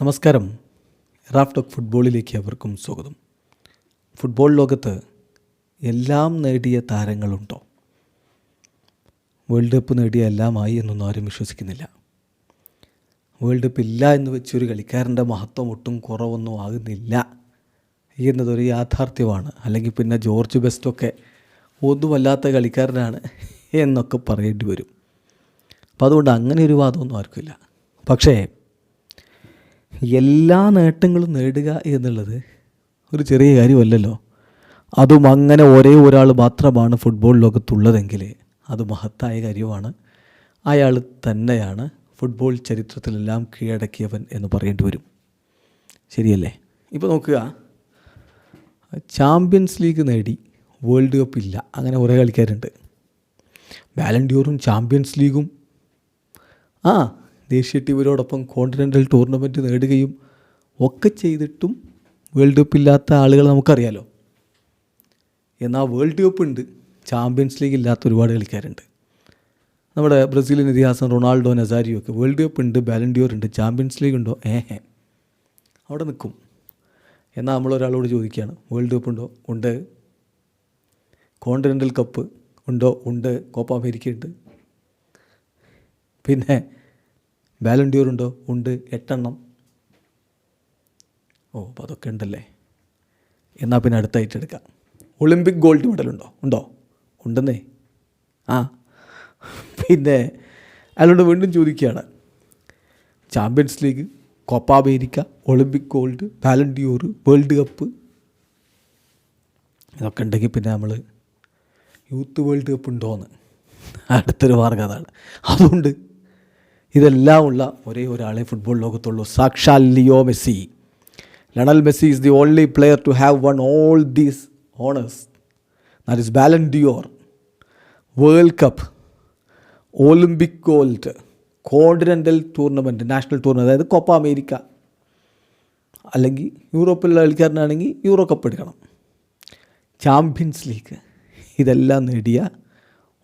നമസ്കാരം. Raf talk ഫുട്ബോളിലേക്ക് അവർക്കും സ്വാഗതം. ഫുട്ബോൾ ലോകത്ത് എല്ലാം നേടിയ താരങ്ങളുണ്ടോ? വേൾഡ് കപ്പ് നേടിയ എല്ലാമായി എന്നൊന്നും ആരും വിശ്വസിക്കുന്നില്ല. വേൾഡ് കപ്പ് ഇല്ല എന്ന് വെച്ചൊരു കളിക്കാരന്റെ മഹത്വം ഒട്ടും കുറവൊന്നും ആകുന്നില്ല എന്നതൊരു യാഥാർത്ഥ്യമാണ്. അല്ലെങ്കിൽ പിന്നെ ജോർജ് ബെസ്റ്റൊക്കെ ഒന്നുമല്ലാത്ത കളിക്കാരനാണ് എന്നൊക്കെ പറയേണ്ടി വരും. അപ്പോൾ അതുകൊണ്ട് അങ്ങനെ ഒരു വാദമൊന്നും ആർക്കില്ല പക്ഷേ എല്ലാ നേട്ടങ്ങളും നേടുക എന്നുള്ളത് ഒരു ചെറിയ കാര്യമല്ലല്ലോ. അതും അങ്ങനെ ഒരേ ഒരാൾ മാത്രമാണ് ഫുട്ബോൾ ലോകത്തുള്ളതെങ്കിൽ അത് മഹത്തായ കാര്യമാണ്. അയാൾ തന്നെയാണ് ഫുട്ബോൾ ചരിത്രത്തിലെല്ലാം കീഴടക്കിയവൻ എന്ന് പറയേണ്ടി വരും. ശരിയല്ലേ? ഇപ്പോൾ നോക്കുക. ചാമ്പ്യൻസ് ലീഗ് നേടി വേൾഡ് കപ്പ് ഇല്ല. അങ്ങനെ കുറേ കളിക്കാരുണ്ട്. ബാലൻഡ്യൂറും ചാമ്പ്യൻസ് ലീഗും ആ ദേശീയ ടീമിനോടൊപ്പം കോണ്ടിനെന്റൽ ടൂർണമെന്റ് നേടുകയും ഒക്കെ ചെയ്തിട്ടും വേൾഡ് കപ്പ് ഇല്ലാത്ത ആളുകൾ നമുക്കറിയാലോ. എന്നാൽ വേൾഡ് കപ്പ് ഉണ്ട് ചാമ്പ്യൻസ് ലീഗ് ഇല്ലാത്ത ഒരുപാട് കളിക്കാരുണ്ട്. നമ്മുടെ ബ്രസീലിൻ ഇതിഹാസം റൊണാൾഡോ നസാരിയോ ഒക്കെ വേൾഡ് കപ്പ് ഉണ്ട് ബാലൻഡിയോർ ഉണ്ട് ചാമ്പ്യൻസ് ലീഗ് ഉണ്ടോ? ഏഹേ അവിടെ നിൽക്കും. എന്നാൽ നമ്മളൊരാളോട് ചോദിക്കുകയാണ് വേൾഡ് കപ്പ് ഉണ്ടോ? ഉണ്ട്. കോണ്ടിനെന്റൽ കപ്പ് ഉണ്ടോ? ഉണ്ട്. കോപ്പ അമേരിക്ക ഉണ്ട് പിന്നെ ബാലൻഡിയോർ ഉണ്ടോ. ഉണ്ട് എട്ടെണ്ണം. ഓ അപ്പോൾ അതൊക്കെ ഉണ്ടല്ലേ? എന്നാൽ പിന്നെ അടുത്തായിട്ട് എടുക്കാം. ഒളിമ്പിക് ഗോൾഡ് മെഡൽ ഉണ്ടോ? ഉണ്ടോ ഉണ്ടെന്നേ. ആ. പിന്നെ അയാളോട് വീണ്ടും ചോദിക്കുകയാണ്. Champions league Copa America Olympic gold Ballon d'Or world cup. ഇതൊക്കെ ഉണ്ടെങ്കിൽ പിന്നെ നമ്മൾ യൂത്ത് വേൾഡ് കപ്പ് ഉണ്ടോയെന്ന് അടുത്തൊരു മാർഗം അതാണ്. അതുകൊണ്ട് ഇതെല്ലാം ഉള്ള ഒരേ ഒരാളെ ഫുട്ബോൾ ലോകത്തുള്ളൂ. സാക്ഷാൽ Leo Messi. Lionel Messi is the only player to have won all these honours that is Ballon d'Or world cup Olympic gold continental tournament national tournament അതായത് കോപ്പ അമേരിക്ക അല്ലെങ്കിൽ യൂറോപ്പിലുള്ള കളിക്കാരനാണെങ്കിൽ യൂറോ കപ്പ് എടുക്കണം. Champions league ഇതെല്ലാം നേടിയ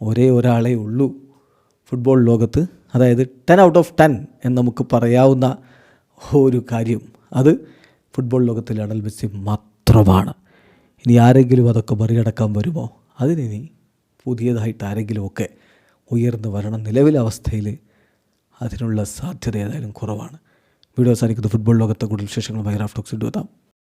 ഒരേ ഒരാളേ ഉള്ളൂ ഫുട്ബോൾ ലോകത്ത് അതായത് ടെൻ ഔട്ട് ഓഫ് ടെൻ എന്ന് നമുക്ക് പറയാവുന്ന ഒരു കാര്യം. അത് ഫുട്ബോൾ ലോകത്തിൽ അണൽ മെസ്സി മാത്രമാണ്. ഇനി ആരെങ്കിലും അതൊക്കെ മറികടക്കാൻ വരുമോ? അതിനി പുതിയതായിട്ട് ആരെങ്കിലുമൊക്കെ ഉയർന്നു വരണം. നിലവിലെ അവസ്ഥയിൽ അതിനുള്ള സാധ്യത ഏതായാലും കുറവാണ്. വീഡിയോ അവസാനിക്കുന്നത് ഫുട്ബോൾ ലോകത്തെ കൂടുതൽ വിശേഷങ്ങളുമായി റാഫ്റ്റോക്സ് ഇട്ടുവെത്താം